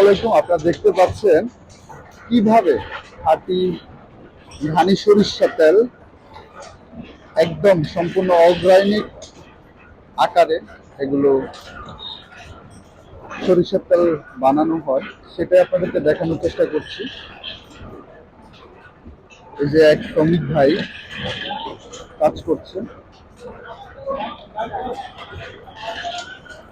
আলাইকুম। আপনারা দেখতে পাচ্ছেন কীভাবে খাঁটি ধানি সরিষা তেল একদম সম্পূর্ণ অর্গানিক আকারে এগুলো সরিষার তেল বানানো হয়, সেটাই আপনাদেরকে দেখানোর চেষ্টা করছি। এই যে এক শ্রমিক ভাই কাজ করছে।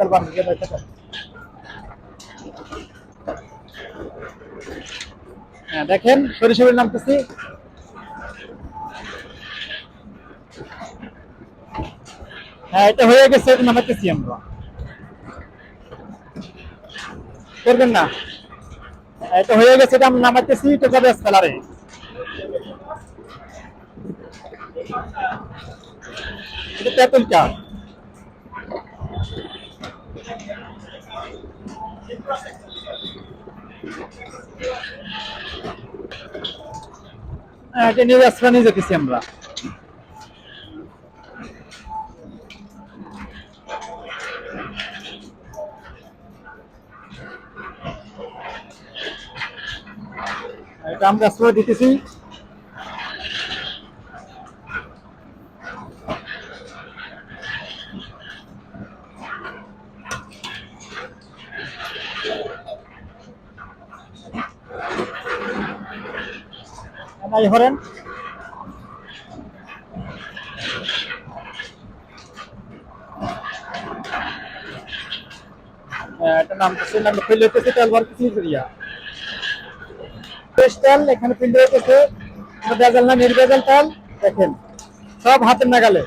তারপর হ্যাঁ দেখেন সরিষা বের নামতেছি। হ্যাঁ এটা হয়ে গেছে এটা নামাইতেছি আমরা। করবেন না। এটা হয়ে গেছে এটা আমরা নামাইতেছি এটা যাবে স্কালারে এটা তেঁতুলটা হ্যাঁ, এটা নিয়ে আসরা নিয়ে যেতেছি আমরা। এটা আমরা দিতেছি। নাই হরেন। হ্যাঁ, এটা নাম নাম ফিল্ড হইতেছে তেল বার কিছু রিয়া ফ্রেশ তেল, এখানে ফিল্ড হইতেছে। বেজাল না নির্বেজাল তেল। দেখেন, সব হাতের নাগালে।